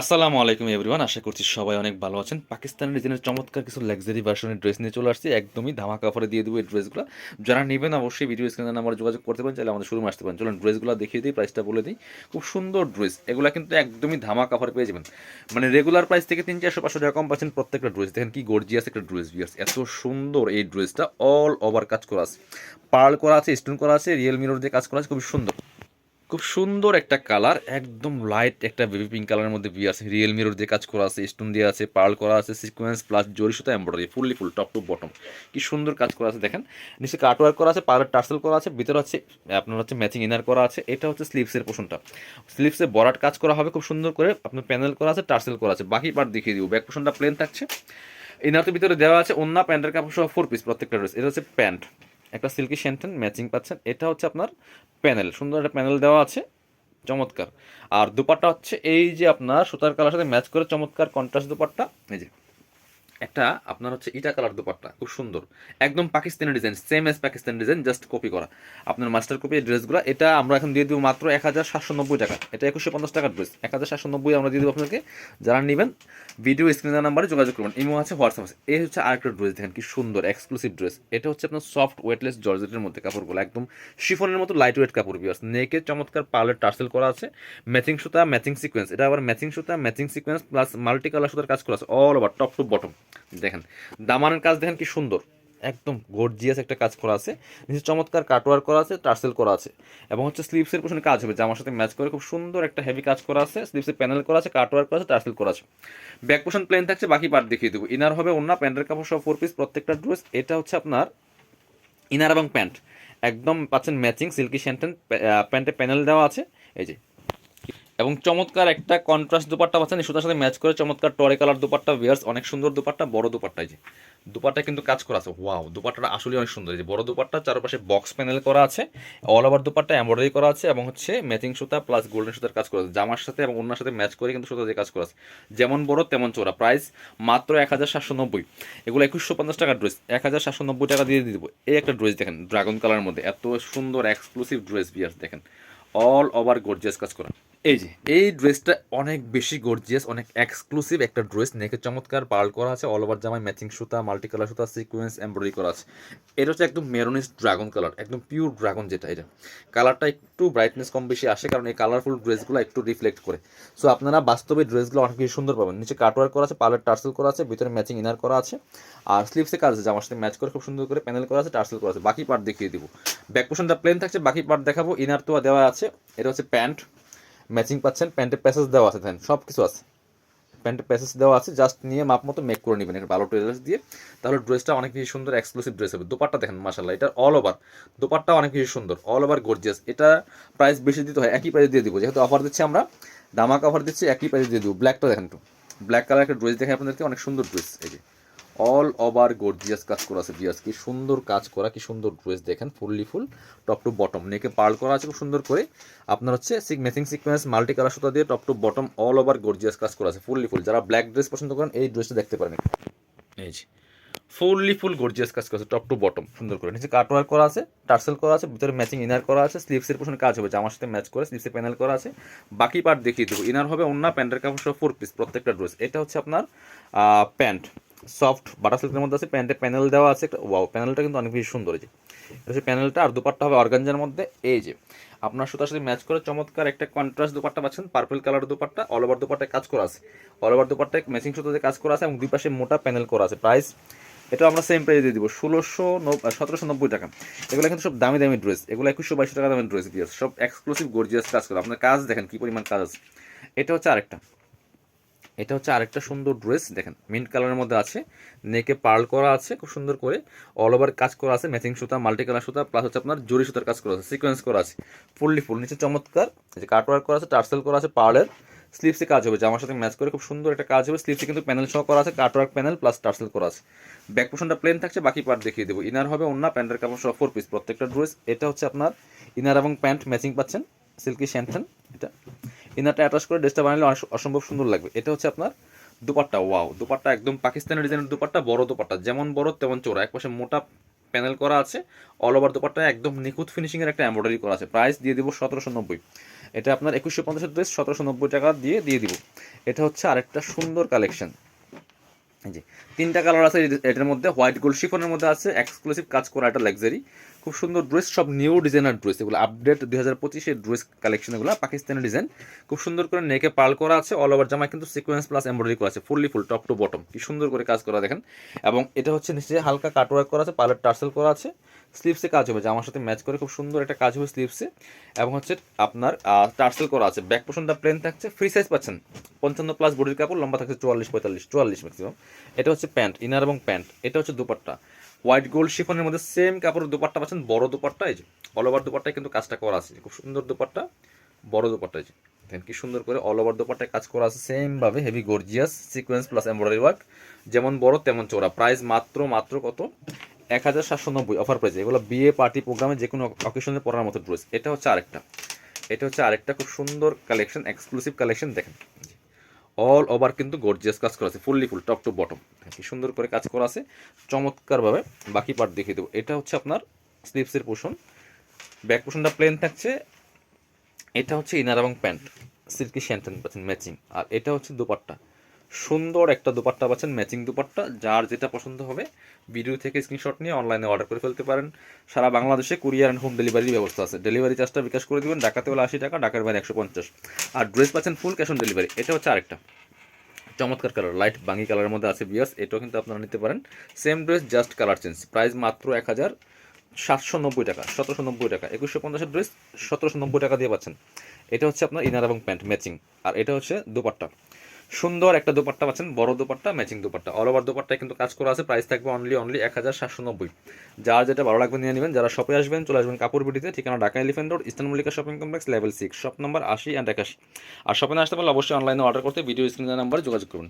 আসসালামু আলাইকুম এভরিওয়ান, আশা করছি সবাই অনেক ভালো আছেন। পাকিস্তানের ডিজাইনের চমৎকার কিছু লাক্সারি ভার্সনের ড্রেস নিয়ে চলে আসছি। একদমই ধামা অফারে দিয়ে দেবো এই ড্রেসগুলো যারা নেবেন অবশ্যই ভিডিও স্ক্রিনে নাম্বার যোগাযোগ করতে পারেন, চাইলে আমাদের শোরুমে আসতে পারেন। চলুন ড্রেসগুলো দেখিয়ে দিই প্রাইসটা বলে দিই। খুব সুন্দর ড্রেস এগুলো কিন্তু একদমই ধামা অফারে পেয়ে যাবেন। মানে রেগুলার প্রাইস থেকে তিন, চারশো, পাঁচশো টাকা কম পাচ্ছেন প্রত্যেকটা ড্রেস দেখেন কি গর্জিয়াস একটা ড্রেস বিয়ার্স এত সুন্দর এই ড্রেসটা অল ওভার কাজ করা আছে। পার্ল করা আছে স্টোন করা আছে রিয়েল মিরর দিয়ে কাজ করা আছে খুব সুন্দর। খুব সুন্দর একটা কালার, একদম লাইট একটা বেবি পিঙ্ক কালারের মধ্যে বিয়ে আছে। রিয়েল মিরর দিয়ে কাজ করা আছে স্টোন দিয়ে আছে পার্ল করা আছে সিকোয়েন্স প্লাস জরি সুতা embroidery fully full top to bottom কি সুন্দর কাজ করা আছে, দেখেন। নিচে কাটওয়ার্ক করা আছে পার্লার টার্সেল করা আছে, ভিতরে হচ্ছে, আপনার হচ্ছে ম্যাচিং ইনার করা আছে, এটা হচ্ছে স্লিভসের পোষণটা স্লিভসে বরাট কাজ করা হবে, খুব সুন্দর করে আপনার প্যানেল করা আছে টার্সেল করা আছে। বাকি পার্ট দেখিয়ে দিব ব্যাক পোষণটা প্লেন থাকছে। ইনারতে ভিতরে দেওয়া আছে অন্য প্যান্টের কাপড় সহ ফোর পিস প্রত্যেকটা ড্রেস এটা হচ্ছে প্যান্ট। একটা সিল্কি শ্যান্টেন ম্যাচিং পাচ্ছেন। এটা হচ্ছে আপনার প্যানেল। সুন্দর একটা প্যানেল দেওয়া আছে। চমৎকার। আর দুপাট্টা হচ্ছে এই যে আপনার সুতার কালার সাথে ম্যাচ করে চমৎকার কন্ট্রাস্ট দুপাট্টা। এই যে একটা আপনার হচ্ছে ইটা কালার দুপাট্টা, খুব সুন্দর। একদম Pakistani design same as Pakistani design just copy করা। আপনার মাস্টার কপি ড্রেসগুলো, এটা আমরা এখন দিয়ে দেবো মাত্র এক হাজার সাতশো নব্বই টাকা। এটা একুশশো পঞ্চাশ টাকার ড্রেস। এক হাজার সাতশো নব্বই আমরা দিয়ে দেবো আপনাকে। যারা নেবেন ভিডিও স্ক্রিনের নাম্বারে যোগাযোগ করবেন। ইমো আছে, হোয়াটসঅ্যাপ আছে। এই হচ্ছে আরেকটা ড্রেস, দেখেন কি সুন্দর এক্সক্লুসিভ ড্রেস। এটা হচ্ছে আপনার সফট ওয়েটলেস জর্জেটের মধ্যে কাপড়গুলো, একদম শিফনের মতো লাইট ওয়েট কাপড় বিয়ার্স নেকে চমৎকার পার্লের টার্সেল করা আছে। ম্যাচিং সুতা ম্যাচিং সিকোয়েন্স এটা আবার ম্যাচিং সুতা matching sequence plus multi colour সুতার কাজ করা আছে all over top to bottom দেখেন, দামানের কাজ দেখেন কি সুন্দর। একদম গর্জিয়াস একটা কাজ করা আছে। নিচে চমৎকার কাটওয়ার করা আছে, টার্সেল করা আছে। এবং হচ্ছে স্লিপসের পোশনে কাজ হবে জামার সাথে ম্যাচ করে খুব সুন্দর একটা হেভি কাজ করা আছে। স্লিভসের প্যানেল করা আছে কাটওয়ার করা আছে, টার্সেল করা আছে। ব্যাক পোশন প্লেন থাকছে, বাকি পার্ট দেখিয়ে দেবো। ইনার হবে অন্য প্যান্টের কাপড় সব ফোর পিস প্রত্যেকটা ড্রেস এটা হচ্ছে আপনার ইনার এবং প্যান্ট একদম পাচ্ছেন ম্যাচিং সিল্কি শ্যান্টেন প্যান্টে প্যানেল দেওয়া আছে। এই যে এবং চমৎকার একটা কন্ট্রাস্ট দুপাট্টা পাচ্ছেন। সুতার সাথে ম্যাচ করে চমৎকার টরে কালার দুপাট্টা ভিয়ার্স অনেক সুন্দর দুপাট্টা, বড় দুপাট্টা যে। দুপাট্টা কিন্তু কাজ করা আছে। ওয়াও দুপাট্টাটা আসলে অনেক সুন্দর। যে বড় দুপাট্টা, চারপাশে বক্স প্যানেল করা আছে অল ওভার দুপাট্টা এমব্রয়ডারি করা আছে এবং হচ্ছে ম্যাচিং সুতা প্লাস গোল্ডেন সুতার কাজ করা আছে। জামার সাথে এবং অন্যার সাথে ম্যাচ করে কিন্তু সুতা দিয়ে কাজ করা আছে। যেমন বড়, তেমন চোরা প্রাইস মাত্র এক হাজার সাতশো নব্বই। এগুলো একুশশো পঞ্চাশ টাকার ড্রেস এক হাজার সাতশো নব্বই টাকা দিয়ে দিয়ে দেবো। এই একটা ড্রেস দেখেন ড্রাগন কালারের মধ্যে। এত সুন্দর এক্সক্লুসিভ ড্রেস বিয়ার্স দেখেন। অল ওভার গর্জিয়াস কাজ করা। এই যে, এই ড্রেসটা অনেক বেশি গর্জিয়াস অনেক এক্সক্লুসিভ একটা ড্রেস নেকে চমৎকার পার্ল করা আছে অল ওভার জামায় ম্যাচিং সুতা মাল্টি কালার সুতা সিকোয়েন্স এমব্রয়ডারি করা আছে। এটা হচ্ছে একদম মেরোনিস ড্রাগন কালার একদম পিওর ড্রাগন যেটা, এটা। কালারটা একটু ব্রাইটনেস কম বেশি আসে, কারণ এই কালারফুল ড্রেসগুলো একটু রিফ্লেক্ট করে। সো আপনারা বাস্তবে ড্রেসগুলো অনেক বেশি সুন্দর পাবেন। নিচে কাটওয়ার করা আছে পার্লার টার্সেল করা আছে, ভিতরে ম্যাচিং ইনার করা আছে। আর স্লিভসে কাজ আছে, জামার সাথে ম্যাচ করে খুব সুন্দর করে প্যানেল করা আছে টার্সেল করা আছে। বাকি পার্ট দেখিয়ে দিব। ব্যাক পোশনটা প্লেন থাকছে, বাকি পার্ট দেখাবো। ইনার তো দেওয়া আছে, এটা হচ্ছে প্যান্ট ম্যাচিং পাচ্ছেন প্যান্টের প্যাসেজ দেওয়া আছে দেখেন সব কিছু আছে প্যান্টের প্যাসেজ দেওয়া আছে জাস্ট নিয়ে মাপ মতো মেক করে নেবেন। একটা ভালো টেলার্স দিয়ে। তাহলে ড্রেসটা অনেক বেশি সুন্দর এক্সক্লুসিভ ড্রেস হবে। দোপাট্টা দেখেন মাসাল্লাহ এটা অল ওভার দোপাট্টা অনেক বেশি সুন্দর অল ওভার গর্জিয়াস এটা প্রাইস বেশি দিতে হয়, একই প্রাইস দিয়ে দিব। যেহেতু অফার দিচ্ছি আমরা, দামাক অফার দিচ্ছি, একই প্রাইস দিয়ে দিব। ব্ল্যাকটা দেখেন একটু ব্ল্যাক কালার একটা ড্রেস দেখে আপনাদেরকে, অনেক সুন্দর ড্রেস এই যে। অল ওভার গর্জিয়াস কাজ করা আছে বিয়াস কি সুন্দর কাজ করা, কি সুন্দর ড্রেস দেখেন fully full top to bottom নেকে পার্ল করা আছে, খুব সুন্দর করে। আপনার হচ্ছে ম্যাচিং সিকোয়েন্স মাল্টি কালার সুতা দিয়ে top to bottom all over gorgeous কাজ করা আছে ফুললি ফুল যারা ব্ল্যাক ড্রেস পছন্দ করেন, এই ড্রেসটা দেখতে পারেন এই যে ফুললি ফুল গর্জিয়াস কাজ করা আছে টপ টু বটম সুন্দর করে। নিচে কাটওয়ার করা আছে টার্সেল করা আছে, ভিতরে ম্যাচিং ইনার করা আছে স্লিভসের পোশনে কাজ হবে, জামার সাথে ম্যাচ করে স্লিভসে প্যানেল করা আছে। বাকি পার্ট দেখিয়ে দেবো। ইনার হবে অন্য প্যান্টের কাপড় সহ ফোর পিস প্রত্যেকটা ড্রেস এটা হচ্ছে আপনার প্যান্ট সফট বাটার সিল্কের মধ্যে আছে, প্যান্টে প্যানেল দেওয়া আছে, একটা ওয়াও প্যানেলটা কিন্তু অনেক বেশি সুন্দর যে। হচ্ছে প্যানেলটা আর দুপাট্টা হবে অর্গানজার মধ্যে। এই যে, আপনার সুতার সাথে ম্যাচ করে চমৎকার একটা কন্ট্রাস্ট দুপাট্টা পাচ্ছেন purple colour dupatta all over দুপাট্টায় কাজ করা আছে। অল ওভার দুপাট্টায় ম্যাচিং সুতাতে কাজ করা আছে, এবং দুই পাশে মোটা প্যানেল করা আছে। প্রাইস এটা আমরা সেম প্রাইস দিয়ে দিব, ষোলোশো সতেরোশো নব্বই টাকা। এগুলো কিন্তু সব দামি দামি ড্রেস এগুলো একুশশো বাইশশো টাকা দামের ড্রেস দিয়ে সব এক্সক্লুসিভ গর্জিয়াস কাজ করে। আপনার কাজ দেখেন কি পরিমাণ কাজ আছে। এটা হচ্ছে আরেকটা। এটা হচ্ছে আরেকটা সুন্দর ড্রেস, দেখেন মিন্ট কালারের মধ্যে আছে নেকে পার্ল করা আছে, খুব সুন্দর করে অল ওভার কাজ করা আছে ম্যাচিং সুতা মাল্টি কালার সুতা প্লাস হচ্ছে আপনার জরি সুতার কাজ করা আছে সিকোয়েন্স করা আছে ফুললি ফুল নিচে চমৎকার যে কাটওয়ার্ক করা আছে টার্সেল করা আছে পার্লের স্লিভসে কাজ হবে জামার সাথে ম্যাচ করে খুব সুন্দর একটা কাজ হবে স্লিভসে কিন্তু প্যানেল সহ করা আছে কাটওয়ার্ক প্যানেল প্লাস টার্সেল করা আছে ব্যাক পোশনটা প্লেন থাকছে, বাকি পার্ট দেখিয়ে দেবো ইনার হবে অন্য প্যান্টের কাপড় সহ ফোর পিস প্রত্যেকটা ড্রেস এটা হচ্ছে আপনার ইনার এবং প্যান্ট ম্যাচিং পাচ্ছেন সিল্কি শ্যান্টেন এটা ইনারটা অ্যাটাচ করে ড্রেসটা বানালে অসম্ভব সুন্দর লাগবে। এটা হচ্ছে আপনার দুপাট্টা ওয়াও দুপাট্টা একদম পাকিস্তানি ডিজাইনের দুপাট্টা, বড় দুপাট্টা। যেমন বড়, তেমন চোরা এক পাশে মোটা প্যানেল করা আছে। অল ওভার দুপাট্টা একদম নিখুঁত ফিনিশিংয়ের একটা এমব্রয়ডারি করা আছে। প্রাইস দিয়ে দিব সতেরোশো নব্বই। এটা আপনার একুশশো পঞ্চাশের ড্রেস সতেরোশো নব্বই টাকা দিয়ে দিয়ে দিব। এটা হচ্ছে আরেকটা সুন্দর কালেকশন জি তিনটা কালার আছে এটার মধ্যে। হোয়াইট গোল্ড শিফনের মধ্যে আছে। এক্সক্লুসিভ কাজ করা একটা লাক্সারি খুব সুন্দর ড্রেস সব নিউ ডিজাইনার ড্রেস এগুলো আপডেট দুই হাজার পঁচিশের ড্রেস কালেকশন এগুলো, পাকিস্তানি ডিজাইন খুব সুন্দর করে নেকে পাল করা আছে অল ওভার জামায় কিন্তু সিকোয়েন্স প্লাস এমব্রয়ডারি করা আছে fully full top to bottom কি সুন্দর করে কাজ করা, দেখেন। এবং এটা হচ্ছে নিচে হালকা কাটওয়ার্ক করা আছে পার্লার টার্সেল করা আছে স্লিভসে কাজ হবে, জামার সাথে ম্যাচ করে খুব সুন্দর একটা কাজ হবে স্লিভসে এবং হচ্ছে আপনার টার্সেল করা আছে ব্যাক পোর্শনটা প্লেন থাকছে ফ্রি সাইজ পাচ্ছেন, পঞ্চান্ন প্লাস বডির কাপড়, লম্বা থাকছে চুয়াল্লিশ, পঁয়তাল্লিশ, চুয়াল্লিশ ম্যাক্সিমাম এটা হচ্ছে প্যান্ট ইনার এবং প্যান্ট এটা হচ্ছে দুপাট্টা। হোয়াইট গোল্ড শিফনের মধ্যে সেম কাপড়ের দুপাট্টা পাচ্ছেন, বড় দুপাট্টা, এই যে অল ওভার দুপাট্টায় কিন্তু কাজটা করা আছে। খুব সুন্দর দুপাট্টা, বড় দুপাট্টা, এই যে দেখেন কি সুন্দর করে অল ওভার দুপাট্টায় কাজ করা আছে সেম ভাবে heavy gorgeous sequence plus embroidery work যেমন বড় তেমন চোরা প্রাইস মাত্র মাত্র কত? এক হাজার সাতশো নব্বই অফার প্রাইস এগুলো বিয়ে পার্টি প্রোগ্রামে যে কোনো অকেশনে পরার মতো ড্রেস এটা হচ্ছে আরেকটা, এটা হচ্ছে আরেকটা খুব সুন্দর কালেকশন এক্সক্লুসিভ কালেকশন দেখেন। অল ওভার কিন্তু গর্জিয়াস কাজ করা আছে fully full top to bottom কি সুন্দর করে কাজ করা আছে, চমৎকারভাবে। বাকি পার্ট দেখিয়ে দেবো। এটা হচ্ছে আপনার স্লিপসের পোষণ। ব্যাক পোষণটা প্লেন থাকছে। এটা হচ্ছে ইনার এবং প্যান্ট সিল্কি শ্যান্টেন পাচ্ছেন ম্যাচিং আর এটা হচ্ছে দুপাট্টা। সুন্দর একটা দুপাট্টা পাচ্ছেন ম্যাচিং দুপাট্টা, যার যেটা পছন্দ হবে ভিডিও থেকে স্ক্রিনশট নিয়ে অনলাইনে অর্ডার করে ফেলতে পারেন। সারা বাংলাদেশে কুরিয়ার অ্যান্ড হোম ডেলিভারির ব্যবস্থা আছে। ডেলিভারি চার্জটা বিকাশ করে দিবেন ঢাকাতে হলে আশি টাকা ঢাকার বাইরে একশো পঞ্চাশ। আর ড্রেস পাচ্ছেন ফুল ক্যাশ অন ডেলিভারি এটা হচ্ছে আরেকটা চমৎকার কালার লাইট বাঙ্গি কালারের মধ্যে আছে বিয়াস এটাও কিন্তু আপনারা নিতে পারেন। Same dress just colour change price মাত্র এক হাজার সাতশো নব্বই টাকা, সতেরোশো নব্বই টাকা। একুশশো পঞ্চাশের ড্রেস সতেরোশো নব্বই টাকা দিয়ে পাচ্ছেন। এটা হচ্ছে আপনার ইনার এবং প্যান্ট ম্যাচিং আর এটা হচ্ছে দুপাট্টা। সুন্দর একটা দোপাট্টা পাচ্ছেন, বড় dupatta matching dupatta. All over দোপাট্টায় কিন্তু কাজ করা আছে প্রাইস থাকবে অনলি অনলি এক হাজার সাতশো নব্বই। যার যেটা ভালো লাগবে নিয়ে নেবেন, যারা শপে আসবেন, চলে আসবেন কাপড় বিটিতে ঠিকানা Dhaka Elephant Road Eastern Mallika shopping complex level six shop number আশি অ্যান্ড একাশি। আর শপে আসতে পারলে অবশ্যই অনলাইনে অর্ডার করতে ভিডিও স্ক্রিনের নাম্বারে যোগাযোগ করুন।